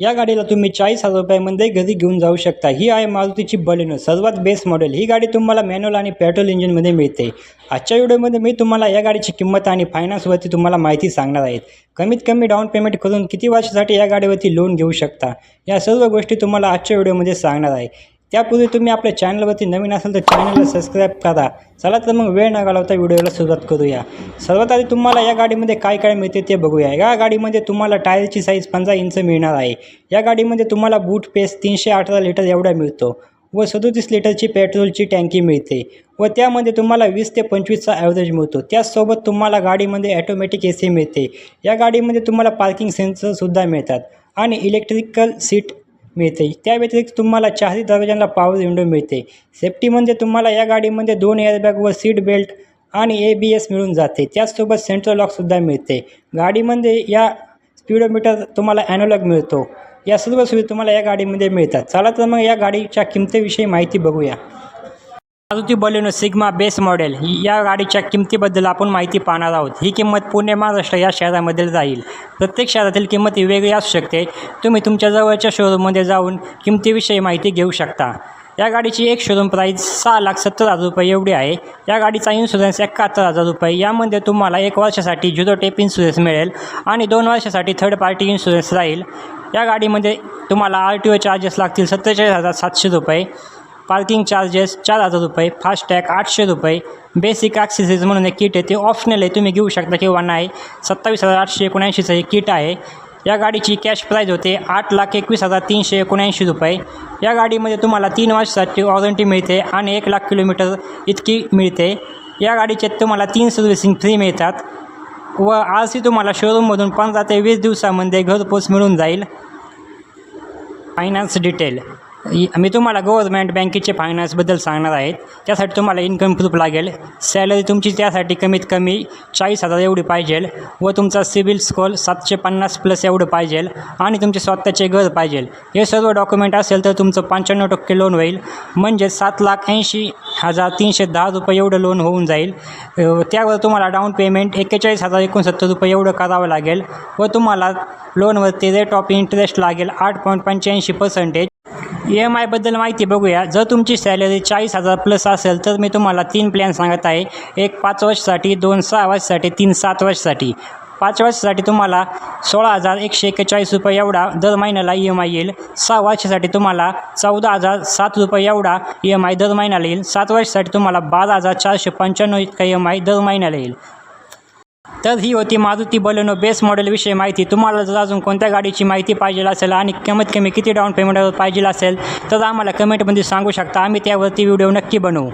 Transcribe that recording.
या गाडीला तुम्ही चाळीस हजार रुपयामध्ये घरी घेऊन जाऊ शकता. ही आहे मारुतीची बलेनो. सर्वात बेस्ट मॉडेल ही गाडी तुम्हाला मॅन्युअल आणि पेट्रोल इंजिनमध्ये मिळते. आजच्या व्हिडिओमध्ये मी तुम्हाला या गाडीची किंमत आणि फायनान्सवरती तुम्हाला माहिती सांगणार आहेत कमीत कमी डाऊन पेमेंट करून किती वर्षासाठी या गाडीवरती लोन घेऊ शकता? या सर्व गोष्टी तुम्हाला आजच्या व्हिडिओमध्ये सांगणार आहे. त्यापूर्वी तुम्ही आपल्या चॅनलवरती नवीन असाल तर चॅनलला सबस्क्राईब करा. चला तर मग वेळ न घालवता व्हिडिओला सुरुवात करूया. सर्वात आधी तुम्हाला या गाडीमध्ये काय काय मिळते ते बघूया. या गाडीमध्ये तुम्हाला टायरची साईज पंधरा इंच मिळणार आहे. या गाडीमध्ये तुम्हाला बूट पेस तीनशे अठरा लिटर एवढा मिळतो व सदोतीस लिटरची पेट्रोलची टँकी मिळते व त्यामध्ये तुम्हाला वीस ते पंचवीसचा ॲव्हरेज मिळतो. त्याचसोबत तुम्हाला गाडीमध्ये ॲटोमॅटिक ए सी मिळते. या गाडीमध्ये तुम्हाला पार्किंग सेन्सरसुद्धा मिळतात आणि इलेक्ट्रिकल सीट मिळते. त्या व्यतिरिक्त तुम्हाला चारही दरवाजांना पॉवर विंडो मिळते. सेफ्टी म्हणजे तुम्हाला या गाडीमध्ये दोन एअरबॅग व सीट बेल्ट आणि ए बी एस मिळून जाते. त्याचसोबत सेंट्रल लॉकसुद्धा मिळते. गाडीमध्ये या स्पीडोमीटर तुम्हाला ॲनोलॉग मिळतो. या सर्व सुविधा तुम्हाला या गाडीमध्ये मिळतात. चला तर मग या गाडीच्या किमतीविषयी माहिती बघूया. Maruti Baleno Sigma base model ही या गाडीच्या किमतीबद्दल आपण माहिती पाहणार आहोत. ही किंमत पुणे महाराष्ट्र या शहरामध्ये जाईल. प्रत्येक शहरातील किंमत ही वेगळी असू शकते. तुम्ही तुमच्या जवळच्या शोरूममध्ये जाऊन किमतीविषयी माहिती घेऊ शकता. या गाडीची एक शोरूम प्राईस सहा लाख सत्तर हजार रुपये एवढी आहे. या गाडीचा इन्शुरन्स एकाहत्तर हजार रुपये. यामध्ये तुम्हाला एक वर्षासाठी झिरो टेप इन्शुरन्स मिळेल आणि दोन वर्षासाठी थर्ड पार्टी इन्शुरन्स राहील. या गाडीमध्ये तुम्हाला आर टी ओ चार्जेस लागतील सत्तेचाळीस हजार सातशे रुपये. पार्किंग चार्जेस चार हजार रुपये फास्टॅग आठशे रुपये बेसिक ॲक्सेसरीज म्हणून एक किट आहे. ते ऑप्शनल आहे तुम्ही घेऊ शकता किंवा नाही. सत्तावीस हजार आठशे एकोणऐंशीचं हे किट आहे. या गाडीची कॅश प्राईज होते आठ लाख एकवीस हजार तीनशे एकोणऐंशी रुपये. या गाडीमध्ये तुम्हाला तीन वर्षासाठी वॉरंटी मिळते आणि एक लाख किलोमीटर इतकी मिळते. या गाडीचे तुम्हाला तीन सर्व्हिसिंग फ्री मिळतात व आर सी तुम्हाला शोरूममधून पंधरा ते वीस दिवसामध्ये घरपोच मिळून जाईल. फायनान्स डिटेल मी तुम्हाला गव्हर्मेंट बँकेचे फायनान्सबद्दल सांगणार आहेत त्यासाठी तुम्हाला इन्कम प्रूफ लागेल. सॅलरी तुमची त्यासाठी कमीत कमी चाळीस हजार एवढी पाहिजेल व तुमचा सिबिल स्कोर सातशे पन्नास प्लस एवढं पाहिजेल आणि तुमचे स्वतःचे घर पाहिजेल हे सर्व डॉक्युमेंट असेल तर तुमचं पंच्याण्णव टक्के लोन होईल. म्हणजे सात लाख ऐंशी हजार तीनशे दहा रुपये एवढं लोन होऊन जाईल. त्यावर तुम्हाला डाऊन पेमेंट एक्केचाळीस हजार एकोणसत्तर रुपये एवढं करावं लागेल. व तुम्हाला लोनवरती रेट ऑफ इंटरेस्ट लागेल आठ पॉईंट पंच्याऐंशी पर्सेंटेज ई एम आयबद्दल माहिती बघूया. जर तुमची सॅलरी चाळीस हजार प्लस असेल तर मी तुम्हाला तीन प्लॅन सांगत आहे. एक पाच वर्षासाठी दोन सहा वर्षासाठी तीन सात वर्षासाठी. पाच वर्षासाठी तुम्हाला सोळा हजार एकशे एक्केचाळीस रुपये एवढा दर महिन्याला ई एम आय येईल. सहा वर्षासाठी तुम्हाला चौदा हजार सात रुपये एवढा ई एम आय दर महिन्याला येईल. सात वर्षासाठी तुम्हाला बारा हजार चारशे पंच्याण्णव इतका ई एम आय दर महिन्याला येईल. तर ही होती मारुती बलेनो बेस मॉडेलविषयी माहिती. तुम्हाला जर अजून कोणत्या गाडीची माहिती पाहिजे असेल आणि कमीत कमी किती डाऊन पेमेंटवर पाहिजे असेल तर आम्हाला कमेंटमध्ये सांगू शकता. आम्ही त्यावरती व्हिडिओ नक्की बनवू.